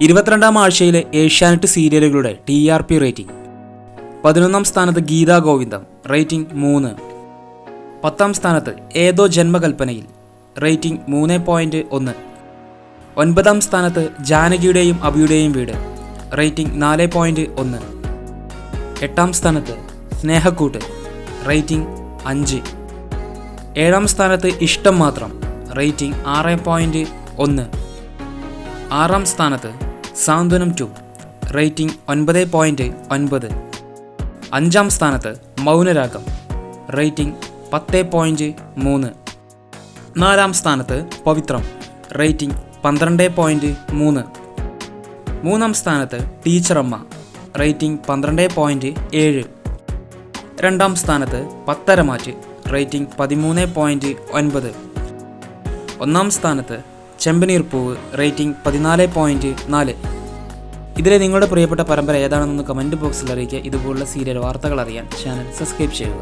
ഇരുപത്തിരണ്ടാം ആഴ്ചയിലെ ഏഷ്യാനെറ്റ് സീരിയലുകളുടെ ടി ആർ പി റേറ്റിംഗ്. പതിനൊന്നാം സ്ഥാനത്ത് ഗീതാ ഗോവിന്ദം റേറ്റിംഗ് മൂന്ന്. പത്താം സ്ഥാനത്ത് ഏതോ ജന്മകൽപ്പനയിൽ റേറ്റിംഗ് മൂന്ന് പോയിന്റ് ഒന്ന്. ഒൻപതാം സ്ഥാനത്ത് ജാനകിയുടെയും അബിയുടെയും വീട് റേറ്റിംഗ് നാല് പോയിന്റ് ഒന്ന്. എട്ടാം സ്ഥാനത്ത് സ്നേഹക്കൂട്ട് റേറ്റിംഗ് അഞ്ച്. ഏഴാം സ്ഥാനത്ത് ഇഷ്ടം മാത്രം റേറ്റിംഗ് ആറ് പോയിന്റ് ഒന്ന്. ആറാം സ്ഥാനത്ത് സാന്ത്വനം ടു റേറ്റിംഗ് ഒൻപത് പോയിന്റ് ഒൻപത്. അഞ്ചാം സ്ഥാനത്ത് മൗനരാഗം റേറ്റിംഗ് പത്ത് പോയിന്റ് മൂന്ന്. നാലാം സ്ഥാനത്ത് പവിത്രം റേറ്റിംഗ് പന്ത്രണ്ട് പോയിന്റ് മൂന്ന്. മൂന്നാം സ്ഥാനത്ത് ടീച്ചറമ്മ റേറ്റിംഗ് പന്ത്രണ്ട് പോയിന്റ് ഏഴ്. രണ്ടാം സ്ഥാനത്ത് പത്തരമാറ്റ് റേറ്റിംഗ് പതിമൂന്ന് പോയിന്റ് ഒൻപത്. ഒന്നാം സ്ഥാനത്ത് ചെമ്പനീർ പൂവ് റേറ്റിംഗ് പതിനാല് പോയിന്റ് നാല്. ഇതിലെ നിങ്ങളുടെ പ്രിയപ്പെട്ട പരമ്പര ഏതാണെന്ന് കമന്റ് ബോക്സിൽ അറിയിക്കുക. ഇതുപോലുള്ള സീരിയൽ വാർത്തകൾ അറിയാൻ ചാനൽ സബ്സ്ക്രൈബ് ചെയ്യുക.